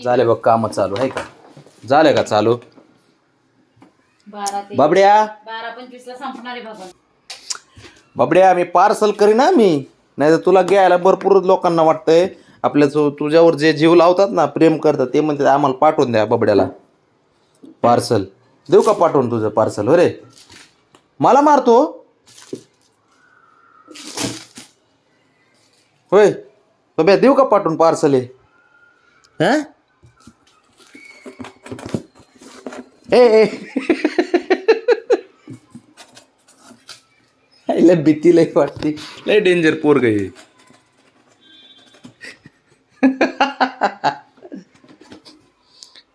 झाले बघ काम चालू आहे का? झाले का चालू? बारा ते बाबड्या? बारा पंचवीस ला संपणार आहे बाबा. बाबड्या मी पार्सल करीन ना मी. नाही तर तुला घ्यायला भरपूर लोकांना वाटतंय. आपल्या जो तुझ्यावर जे जीव लावतात ना प्रेम करतात ते म्हणतात आम्हाला पाठवून द्या बाबड्याला. पार्सल. देऊ का पाठवून तुझं पार्सल? हो रे. मला मारतो? होय. बाब्या देऊ का पाठवून पार्सल हे? हं? ए ए लय भीती लय वाटते. लय डेंजर पोरग हे.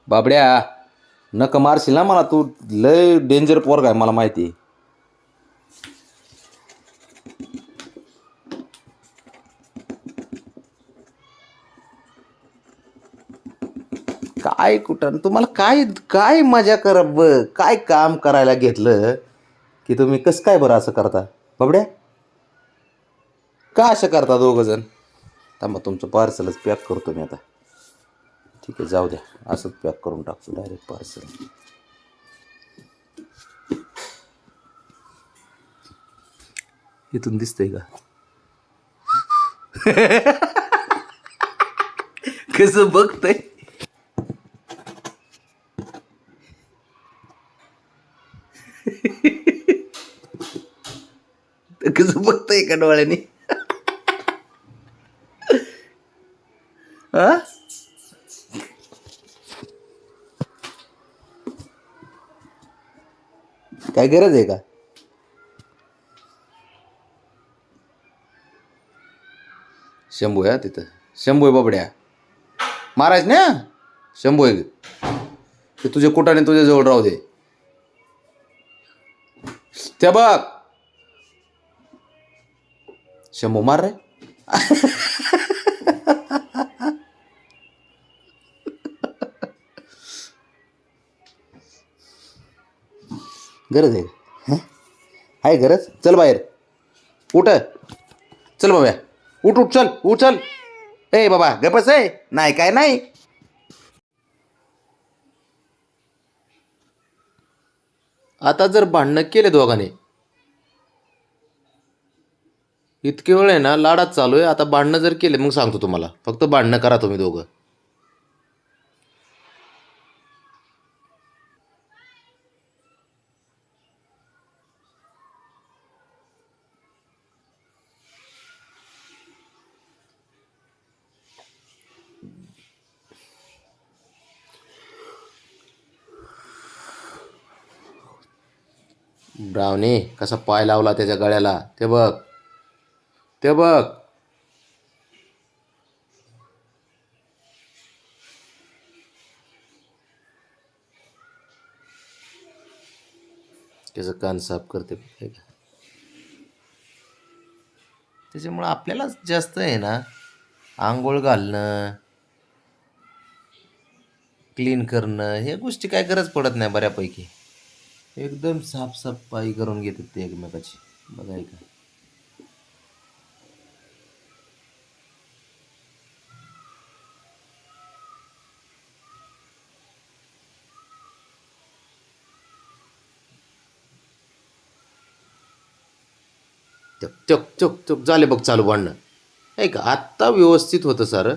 बाबड्या नक मारशील ना मला तू? लय डेंजर पोरग आहे मला माहिती काय कुठं? तुम्हाला काय काय मजा कर ब काय काम करायला घेतलं की तुम्ही कसं काय बरं असं करता? बाबड्या? का असं करता दोघंजण? थांबा तुमचं पार्सलच पॅक करतो मी आता. ठीक आहे जाऊ द्या. असंच पॅक करून टाकतो डायरेक्ट पार्सल इथून दिसतंय का? कसं बघतंय तर कसं बघतंय का डोळ्याने? हा? काय गरज आहे का? शंभू आहे तिथं. शंभू आहे बाबड्या. महाराज ना? शंभू आहे. ते तुझ्या कुटाने तुझ्या जवळ राहू दे. त्या बघ शंभू मार रे गरज आहे आहे गरज चल बाहेर उठ चल बाबा उठ उठ चल उठ चल ए बाबा गपच आहे नाही काय नाही आता जर भांडणं केले दोघांनी इतके वेळ आहे ना लाडात चालू आहे. आता भांडणं जर केले मग सांगतो तुम्हाला. फक्त भांडणं करा तुम्ही दोघं. ब्रावणे कसा पाय लावला त्याच्या गळ्याला? ते बघ. ते बघ. त्याचं कान साफ करते. हे त्याच्यामुळं आपल्यालाच जास्त आहे ना आंघोळ घालणं क्लीन करणं हे गोष्टी काय गरज पडत नाही बऱ्यापैकी. एकदम साफसफाई करून घेतात ते एकमेकाची. बघाय का चक चक चक चक. झाले बघ चालू भांडणं. नाही का? आत्ता व्यवस्थित होतं सारं.